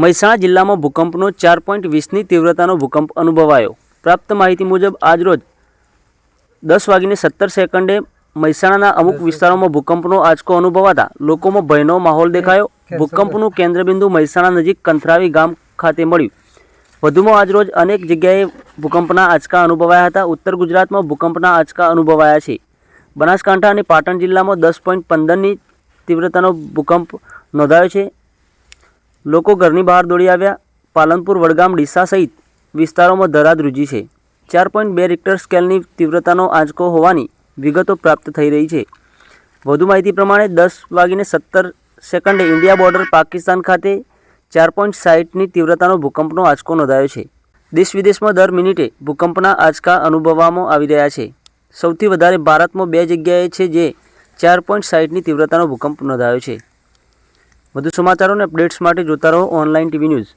મહેસાણા જિલ્લામાં ભૂકંપનો ચાર પોઈન્ટ વીસની તીવ્રતાનો ભૂકંપ અનુભવાયો. પ્રાપ્ત માહિતી મુજબ આજરોજ દસ વાગીને સત્તર સેકન્ડે મહેસાણાના અમુક વિસ્તારોમાં ભૂકંપનો આંચકો અનુભવાતા લોકોમાં ભયનો માહોલ દેખાયો. ભૂકંપનું કેન્દ્રબિંદુ મહેસાણા નજીક કંથરાવી ગામ ખાતે મળ્યું. વધુમાં આજરોજ અનેક જગ્યાએ ભૂકંપના આંચકા અનુભવાયા હતા. ઉત્તર ગુજરાતમાં ભૂકંપના આંચકા અનુભવાયા છે. બનાસકાંઠા અને પાટણ જિલ્લામાં દસ પોઈન્ટ પંદરની તીવ્રતાનો ભૂકંપ નોંધાયો છે. લોકો ઘરની બહાર દોડી આવ્યા. પાલનપુર, વડગામ, ડીસા સહિત વિસ્તારોમાં ધરા રૂજી છે. ચાર પોઈન્ટ બે રિક્ટર સ્કેલની તીવ્રતાનો આંચકો હોવાની વિગતો પ્રાપ્ત થઈ રહી છે. વધુ માહિતી પ્રમાણે દસ વાગીને સત્તર સેકન્ડે ઇન્ડિયા બોર્ડર પાકિસ્તાન ખાતે ચાર પોઈન્ટ સાઠની તીવ્રતાનો ભૂકંપનો આંચકો નોંધાયો છે. દેશ વિદેશમાં દર મિનિટે ભૂકંપના આંચકા અનુભવવામાં આવી રહ્યા છે. સૌથી વધારે ભારતમાં બે જગ્યાએ છે જે ચાર પોઈન્ટ સાઠની તીવ્રતાનો ભૂકંપ નોંધાયો છે. વધુ સમાચારો અને અપડેટ્સ માટે જોતા રહો ઓનલાઈન ટીવી ન્યૂઝ.